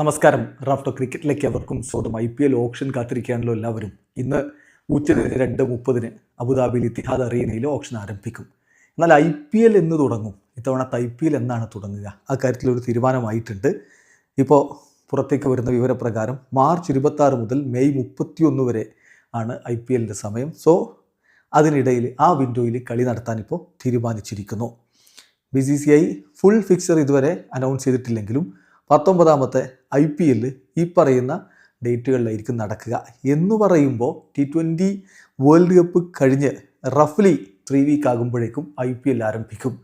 നമസ്കാരം. റാഫ്റ്റോ ക്രിക്കറ്റിലേക്ക് അവർക്കും സ്വന്തം ഐ പി എൽ ഓപ്ഷൻ കാത്തിരിക്കുകയാണല്ലോ എല്ലാവരും. ഇന്ന് ഉച്ചതിന് രണ്ട് മുപ്പതിന് അബുദാബിയിൽ ഇത്തിഹാദ് അറീനയിൽ ഓപ്ഷൻ ആരംഭിക്കും. എന്നാൽ ഐ പി എൽ എന്ന് തുടങ്ങും. ഇത്തവണത്തെ ഐ പി എൽ എന്നാണ് തുടങ്ങുക. ആ കാര്യത്തിൽ ഒരു തീരുമാനമായിട്ടുണ്ട്. ഇപ്പോൾ പുറത്തേക്ക് വരുന്ന വിവരപ്രകാരം മാർച്ച് ഇരുപത്താറ് മുതൽ മെയ് മുപ്പത്തിയൊന്ന് വരെ ആണ് ഐ പി എല്ലിന്റെ സമയം. സോ അതിനിടയിൽ ആ വിൻഡോയിൽ കളി നടത്താനിപ്പോൾ തീരുമാനിച്ചിരിക്കുന്നു. B C C I full fixture ഇതുവരെ അനൗൺസ് ചെയ്തിട്ടില്ലെങ്കിലും പത്തൊമ്പതാമത്തെ ഐ പി എല്ല് ഈ പറയുന്ന ഡേറ്റുകളിലായിരിക്കും നടക്കുക. എന്ന് പറയുമ്പോൾ ടി ട്വന്റി വേൾഡ് കപ്പ് കഴിഞ്ഞ് റഫ്ലി ത്രീ വീക്ക് ആകുമ്പോഴേക്കും ഐ പി എൽ ആരംഭിക്കും.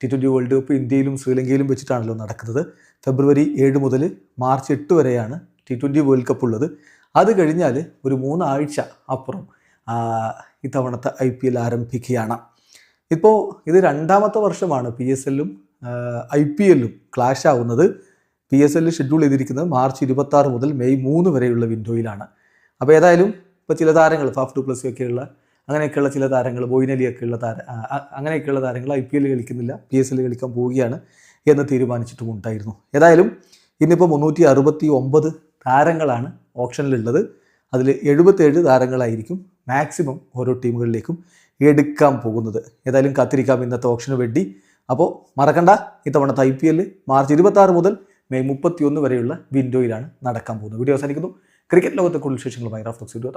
ടി ട്വന്റി വേൾഡ് കപ്പ് ഇന്ത്യയിലും ശ്രീലങ്കയിലും വെച്ചിട്ടാണല്ലോ നടക്കുന്നത്. ഫെബ്രുവരി ഏഴ് മുതൽ മാർച്ച് എട്ട് വരെയാണ് ടി ട്വന്റി വേൾഡ് കപ്പ് ഉള്ളത്. അത് കഴിഞ്ഞാൽ ഒരു മൂന്നാഴ്ച അപ്പുറം ഇത്തവണത്തെ ഐ പി എൽ ആരംഭിക്കുകയാണ്. ഇപ്പോൾ ഇത് രണ്ടാമത്തെ വർഷമാണ് പി എസ് എല്ലും ഐ പി എല്ലും ക്ലാഷ് ആവുന്നത്. പി എസ് എല്ലിൽ ഷെഡ്യൂൾ ചെയ്തിരിക്കുന്നത് മാർച്ച് ഇരുപത്തി ആറ് മുതൽ മെയ് മൂന്ന് വരെയുള്ള വിൻഡോയിലാണ് അപ്പോൾ ഏതായാലും ഇപ്പോൾ ചില താരങ്ങൾ ഫാഫ് ടു പ്ലസ് ഒക്കെയുള്ള അങ്ങനെയൊക്കെയുള്ള ചില താരങ്ങൾ ബോയിനലിയൊക്കെയുള്ള താര ഉള്ള താര അങ്ങനെയൊക്കെയുള്ള താരങ്ങൾ ഐ പി എല്ലിൽ കളിക്കുന്നില്ല പി എസ് എല്ലിൽ കളിക്കാൻ പോവുകയാണ് എന്ന് തീരുമാനിച്ചിട്ടും ഉണ്ടായിരുന്നു. ഏതായാലും ഇന്നിപ്പോൾ മുന്നൂറ്റി അറുപത്തി ഒമ്പത് താരങ്ങളാണ് ഓപ്ഷനിലുള്ളത്. അതിൽ എഴുപത്തേഴ് താരങ്ങളായിരിക്കും മാക്സിമം ഓരോ ടീമുകളിലേക്കും എടുക്കാൻ പോകുന്നത്. ഏതായാലും കാത്തിരിക്കാം ഇന്നത്തെ ഓപ്ഷന് വേണ്ടി. അപ്പോൾ മറക്കണ്ട ഇത്തവണത്തെ ഐ പി എല്ല് മാർച്ച് ഇരുപത്തി മുതൽ മെയ് മുപ്പത്തി ഒന്ന് വരെയുള്ള വിൻഡോയിലാണ് നടക്കാൻ പോകുന്നത്. വീഡിയോ അവസാനിക്കുന്നു. ക്രിക്കറ്റ് ലോകത്തെ കൂടുതൽ വിശേഷങ്ങളുമായി റാഫ്റ്റോക്സ് വീഡിയോ